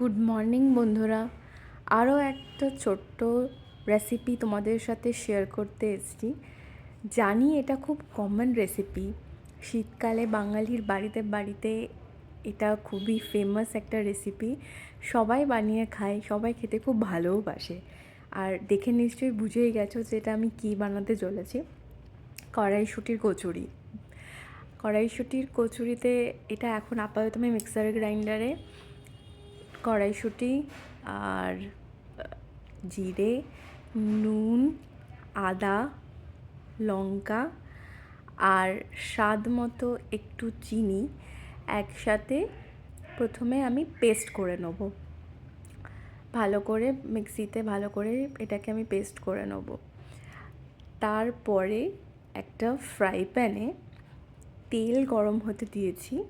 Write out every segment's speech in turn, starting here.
Good morning বন্ধুরা। আরও একটা ছোট্ট রেসিপি তোমাদের সাথে শেয়ার করতে এসেছি। জানি এটা খুব কমন রেসিপি শীতকালে বাঙালির বাড়িতে বাড়িতে এটা খুবই ফেমাস একটা রেসিপি সবাই বানিয়ে খায়, সবাই খেতে খুব ভালোবাসে আর দেখে নিশ্চয়ই বুঝেই গেছো যে এটা আমি কী বানাতে চলেছি। কড়াইশুটির কচুরি। কড়াইশুটির কচুরিতে এটা এখন আপাতত আমি মিক্সার গ্রাইন্ডারে কড়াইশুঁটি আর জিরে, নুন, আদা, লঙ্কা আর স্বাদ মতো একটু চিনি একসাথে প্রথমে আমি পেস্ট করে নেব। ভালো করে মিক্সিতে ভালো করে এটাকে আমি পেস্ট করে নেব। তারপরে একটা ফ্রাই প্যানে তেল গরম হতে দিয়েছি।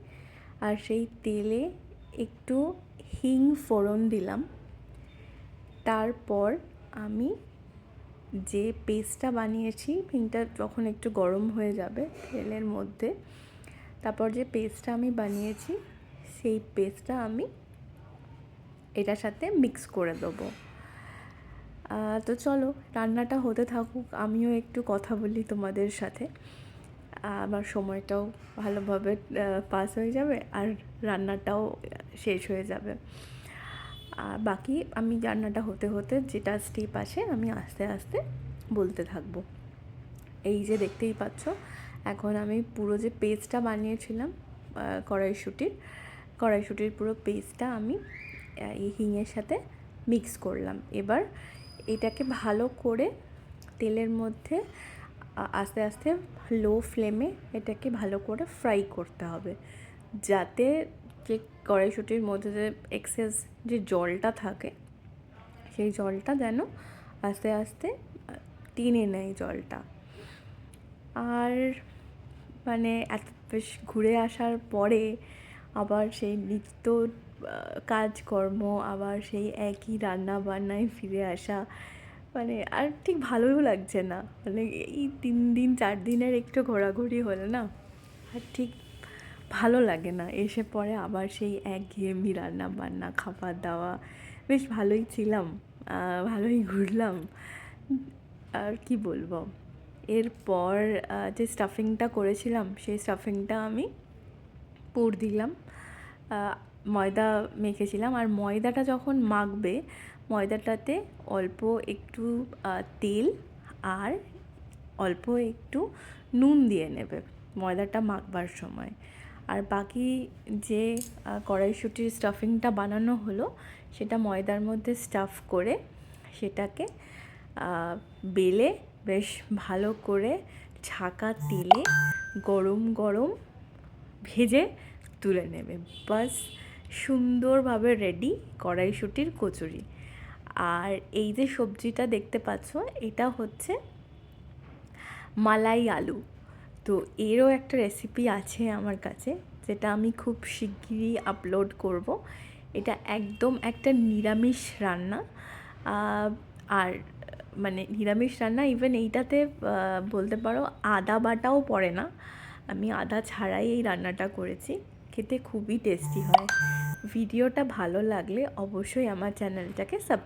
আর সেই তেলে একটু হিং ফোড়ন দিলাম। তারপর আমি যে পেস্টটা বানিয়েছি, হিংটা যখন একটু গরম হয়ে যাবে তেলের মধ্যে, তারপর যে পেস্টটা আমি বানিয়েছি, সেই পেস্টটা আমি এটার সাথে মিক্স করে দেবো। তো চলো, রান্নাটা হতে থাকুক, আমিও একটু কথা বলি তোমাদের সাথে। আমার সময়টাও ভালোভাবে পাস হয়ে যাবে আর রান্নাটাও শেষ হয়ে যাবে। আর বাকি আমি রান্নাটা হতে হতে যেটা স্টেপ আছে আমি আস্তে আস্তে বলতে থাকব। এই যে দেখতেই পাচ্ছ, এখন আমি পুরো যে পেস্টটা বানিয়েছিলাম কড়াইশুটির কড়াইশুটির পুরো পেস্টটা আমি এই হিঙের সাথে মিক্স করলাম। এবার এটাকে ভালো করে তেলের মধ্যে আস্তে আস্তে লো ফ্লেমে এটাকে ভালো করে ফ্রাই করতে হবে। যাতে যে কড়াইশুটির মধ্যে যে এক্সেস যে জলটা থাকে, সেই জলটা যেন আস্তে আস্তে টেনে নেয় জলটা। আর মানে এত বেশ ঘুরে আসার পরে আবার সেই নিত্য কাজকর্ম, আবার সেই একই রান্না বান্নায় ফিরে আসা মানে আর ঠিক ভালোও লাগছে না। মানে এই তিন দিন, চার দিনের একটু ঘোরাঘুরি হলে না আর ঠিক ভালো লাগে না। এসে পরে আবার সেই একঘেয়েমি রান্না বান্না খাবার দাওয়া বেশ ভালোই ছিলাম ভালোই ঘুরলাম। আর কি বলব? এরপর যে স্টাফিংটা করেছিলাম, সেই স্টাফিংটা আমি পুর দিলাম। ময়দা মেখেছিলাম। আর ময়দাটা যখন মাখবে, ময়দাটাতে অল্প একটু তেল আর অল্প একটু নুন দিয়ে নেবে ময়দাটা মাখবার সময়। আর বাকি যে কড়াইশুটির স্টাফিংটা বানানো হলো, সেটা ময়দার মধ্যে স্টাফ করে সেটাকে বেলে বেশ ভালো করে ছাকা তেলে গরম গরম ভেজে তুলে নেবে। বাস সুন্দরভাবে রেডি কড়াইশুটির কচুরি। আর এই যে সবজিটা দেখতে পাচ্ছ, এটা হচ্ছে মালাই আলু। তো এরও একটা রেসিপি আছে আমার কাছে, যেটা আমি খুব শিগগিরই আপলোড করব। এটা একদম একটা নিরামিষ রান্না। আর মানে নিরামিষ রান্না ইভেন এইটাতে বলতে পারো আদা বাটাও পড়ে না। আমি আদা ছাড়াই এই রান্নাটা করেছি। খেতে খুবই টেস্টি হয়। ভিডিওটা ভালো লাগলে অবশ্যই আমার চ্যানেলটাকে সাবস্ক্রাইব